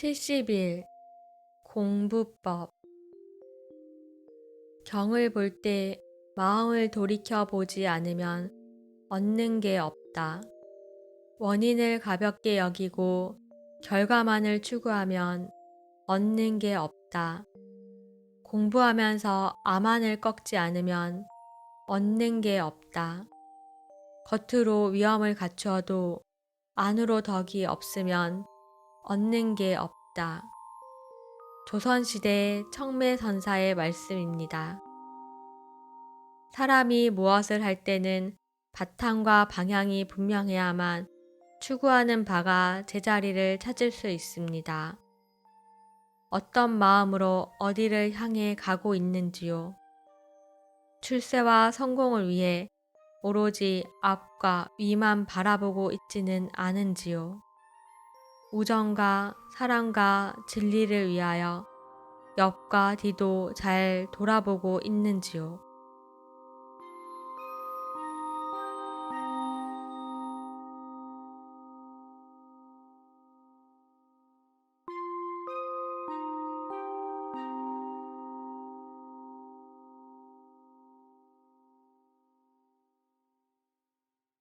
70일 공부법 경을 볼 때 마음을 돌이켜 보지 않으면 얻는 게 없다. 원인을 가볍게 여기고 결과만을 추구하면 얻는 게 없다. 공부하면서 암안을 꺾지 않으면 얻는 게 없다. 겉으로 위험을 갖추어도 안으로 덕이 없으면 얻는 게 없다. 조선시대 청매선사의 말씀입니다. 사람이 무엇을 할 때는 바탕과 방향이 분명해야만 추구하는 바가 제자리를 찾을 수 있습니다. 어떤 마음으로 어디를 향해 가고 있는지요. 출세와 성공을 위해 오로지 앞과 위만 바라보고 있지는 않은지요. 우정과 사랑과 진리를 위하여 옆과 뒤도 잘 돌아보고 있는지요.